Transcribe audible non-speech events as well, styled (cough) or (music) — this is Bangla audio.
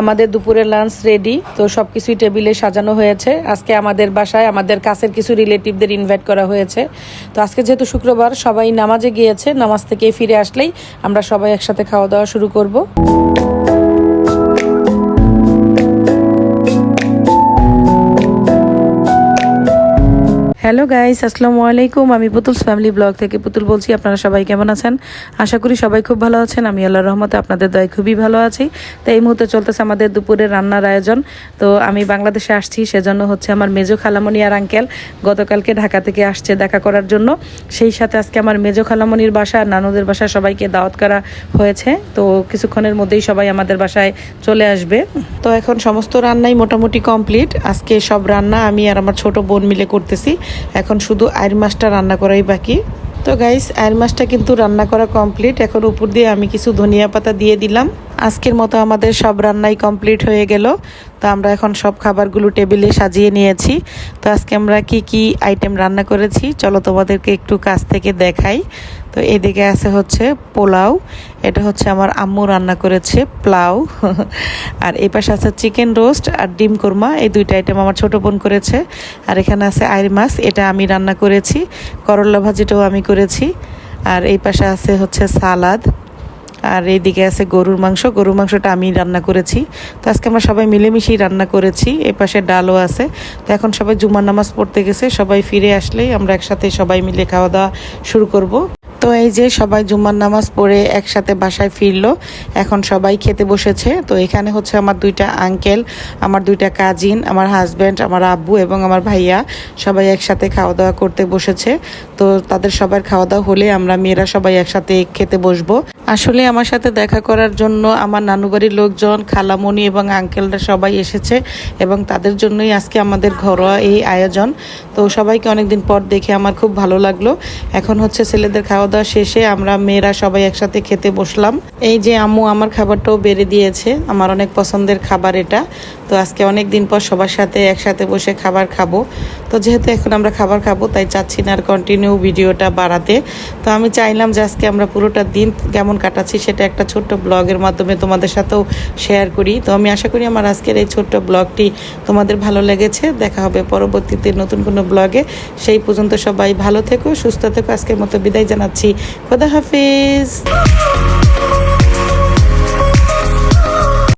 আমাদের দুপুরের লাঞ্চ রেডি তো সব কিছুই টেবিলে সাজানো হয়েছে। আজকে আমাদের বাসায়, আমাদের কাছের কিছু রিলেটিভদের ইনভাইট করা হয়েছে। তো আজকে যেহেতু শুক্রবার, সবাই নামাজে গিয়েছে, নামাজ থেকে ফিরে আসলেই আমরা সবাই একসাথে খাওয়া দাওয়া শুরু করব। হ্যালো গাইস আসসালামু আলাইকুম আমি পুতুলস ফ্যামিলি ব্লগ থেকে পুতুল বলছি। আপনারা সবাই কেমন আছেন? আশা করি সবাই খুব ভালো আছেন। আমি আল্লাহর রহমতে আপনাদের দয় খুবই ভালো আছি। তো এই মুহূর্তে চলতেছে আমাদের দুপুরের রান্নার আয়োজন। তো আমি বাংলাদেশে আসছি, সেজন্য হচ্ছে আমার মেজো খালামণি আর আঙ্কেল গতকালকে ঢাকা থেকে আসছে দেখা করার জন্য। সেই সাথে আজকে আমার মেজো খালামণির বাসা নানুদের বাসা সবাইকে দাওয়াত করা হয়েছে। তো কিছুক্ষণের মধ্যেই সবাই আমাদের বাসায় চলে আসবে। তো এখন সমস্ত রান্নাই মোটামুটি কমপ্লিট আজকে সব রান্না আমি আর আমার ছোট বোন মিলে করতেছি। এখন শুধু আয়ের মাছটা রান্না করাই বাকি। তো গাইস আয়ের মাছটা কিন্তু রান্না করা কমপ্লিট এখন উপর দিয়ে আমি কিছু ধনিয়া পাতা দিয়ে দিলাম। আজকের মতো আমাদের সব রান্নাই কমপ্লিট হয়ে গেল। তো আমরা এখন সব খাবারগুলো টেবিলে সাজিয়ে নিয়েছি। তো আজকে আমরা কি কি আইটেম রান্না করেছি, চলো তোমাদেরকে একটু কাছ থেকে দেখাই। তো এদিকে আছে হচ্ছে পোলাও, এটা হচ্ছে আমার আম্মু রান্না করেছে প্লাউ (laughs) আর এই পাশে আছে চিকেন রোস্ট আর ডিম কোরমা, এই দুইটা আইটেম আমার ছোটো বোন করেছে। আর এখানে আছে আইর মাছ, এটা আমি রান্না করেছি। করলা ভাজিটাও আমি করেছি। আর এই পাশে আছে হচ্ছে সালাদ। আর এইদিকে আছে গরুর মাংস। গরুর মাংসটা আমি রান্না করেছি। তো আজকে আমরা সবাই মিলেমিশেই রান্না করেছি। এপাশে পাশে ডালও আছে। তো এখন সবাই জুমার নামাজ পড়তে গেছে। সবাই ফিরে আসলেই আমরা একসাথে সবাই মিলে খাওয়া দাওয়া শুরু করব। তো এই যে সবাই জুম্মার নামাজ পড়ে একসাথে বাসায় ফিরলো, এখন সবাই খেতে বসেছে। তো এখানে হচ্ছে আমার দুইটা আঙ্কেল আমার দুইটা কাজিন আমার হাজব্যান্ড আমার আব্বু এবং আমার ভাইয়া সবাই একসাথে খাওয়া দাওয়া করতে বসেছে। তো তাদের সবার খাওয়া দাওয়া হলে আমরা মেয়েরা সবাই একসাথে খেতে বসবো। আসলে আমার সাথে দেখা করার জন্য আমার নানু বাড়ির লোকজন, খালামণি এবং আঙ্কেলরা সবাই এসেছে এবং তাদের জন্যই আজকে আমাদের ঘরোয়া এই আয়োজন। তো সবাইকে অনেকদিন পর দেখে আমার খুব ভালো লাগল। এখন হচ্ছে ছেলেদের খাওয়া দাওয়া শেষে আমরা মেয়েরা সবাই একসাথে খেতে বসলাম। এই যে আম্মু আমার খাবারটাও বেড়ে দিয়েছে। আমার অনেক পছন্দের খাবার এটা। তো আজকে অনেক দিন পর সবার সাথে একসাথে বসে খাবার খাব। তো যেহেতু এখন আমরা খাবার খাব, তাই চাচ্ছি না আর কন্টিনিউ ভিডিওটা বাড়াতে। তো আমি চাইলাম যে আজকে আমরা পুরোটা দিন কেমন কাটাচ্ছি সেটা একটা ছোট্ট ব্লগের মাধ্যমে তোমাদের সাথেও শেয়ার করি। তো আমি আশা করি আমার আজকের এই ছোট্ট ব্লগটি তোমাদের ভালো লেগেছে। দেখা হবে পরবর্তীতে নতুন কোনো ব্লগে। সেই পর্যন্ত সবাই ভালো থেকো, সুস্থ থেকো। আজকের মতো বিদায় জানাচ্ছি। খোদা হাফিজ।